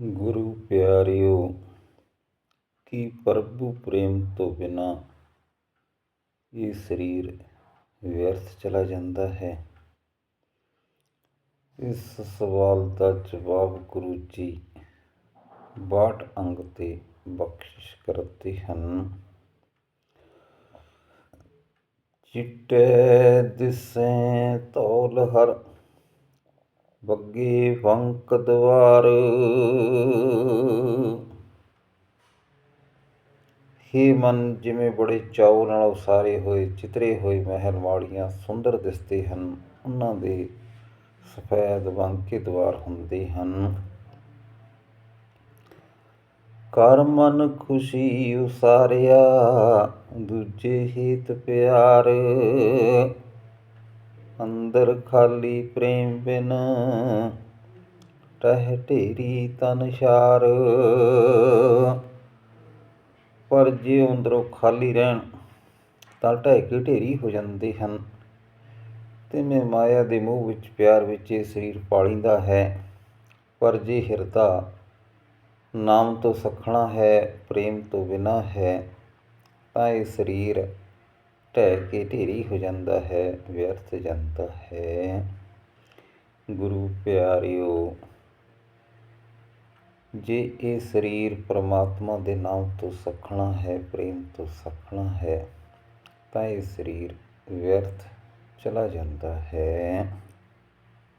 ਗੁਰੂ ਪਿਆਰਿਓ, ਕੀ ਪ੍ਰਭੂ ਪ੍ਰੇਮ ਤੋਂ ਬਿਨਾ ਇਹ ਸਰੀਰ ਵਿਅਰਥ ਚਲਾ ਜਾਂਦਾ ਹੈ? ਇਸ ਸਵਾਲ ਦਾ ਜਵਾਬ ਗੁਰੂ ਜੀ 62 ਅੰਗ ਤੇ ਬਖਸ਼ਿਸ਼ ਕਰਦੇ ਹਨ। ਚਿੱਟੇ ਦਿਸੈ ਤੌਲ ਹਰ ਬੱਗੇ ਵੰਕ ਦਵਾਰ। ਹੀ ਮਨ, ਜਿਵੇਂ ਬੜੇ ਚਾਉ ਨਾਲ ਉਸਾਰੇ ਹੋਏ, ਚਿਤਰੇ ਹੋਏ ਮਹਿਲ ਮਾੜੀਆਂ ਸੁੰਦਰ ਦਿਸਦੇ ਹਨ, ਉਹਨਾਂ ਦੇ ਸਫੈਦ ਵੰਕੇ ਦਵਾਰ ਹੁੰਦੇ ਹਨ। ਕਰ ਮਨ ਖੁਸ਼ੀ ਉਸਾਰਿਆ, ਦੂਜੇ ਹੀਤ ਪਿਆਰ। ਅੰਦਰ ਖਾਲੀ ਪ੍ਰੇਮ ਬਿਨ ਟਹਿ ਢੇਰੀ ਤਨ ਸ਼ਾਰ ਪਰ ਜੇ ਅੰਦਰੋਂ ਖਾਲੀ ਰਹਿਣ ਤਾਂ ਢਹਿ ਕੇ ਢੇਰੀ ਹੋ ਜਾਂਦੇ ਹਨ। ਤੇ ਮੈਂ ਮਾਇਆ ਦੇ ਮੋਹ ਵਿੱਚ ਪਿਆਰ ਵਿੱਚ ਇਹ ਸਰੀਰ ਪਾਲਿੰਦਾ ਹੈ। ਪਰ ਜੇ ਹਿਰਦਾ ਨਾਮ ਤੋਂ ਸਖਣਾ ਹੈ, ਪ੍ਰੇਮ ਤੋਂ ਬਿਨਾ ਹੈ, ਤਾਂ ਇਹ ਸਰੀਰ ਢਹਿ ਕੇ ਢੇਰੀ ਹੋ ਜਾਂਦਾ ਹੈ, ਵਿਅਰਥ ਜਾਂਦਾ ਹੈ। ਗੁਰੂ ਪਿਆਰਿਓ, ਜੇ ਇਹ ਸਰੀਰ ਪ੍ਰਮਾਤਮਾ ਦੇ ਨਾਮ ਤੋਂ ਸਖਣਾ ਹੈ, ਪ੍ਰੇਮ ਤੋਂ ਸਖਣਾ ਹੈ, ਤਾਂ ਇਹ ਸਰੀਰ ਵਿਅਰਥ ਚਲਾ ਜਾਂਦਾ ਹੈ।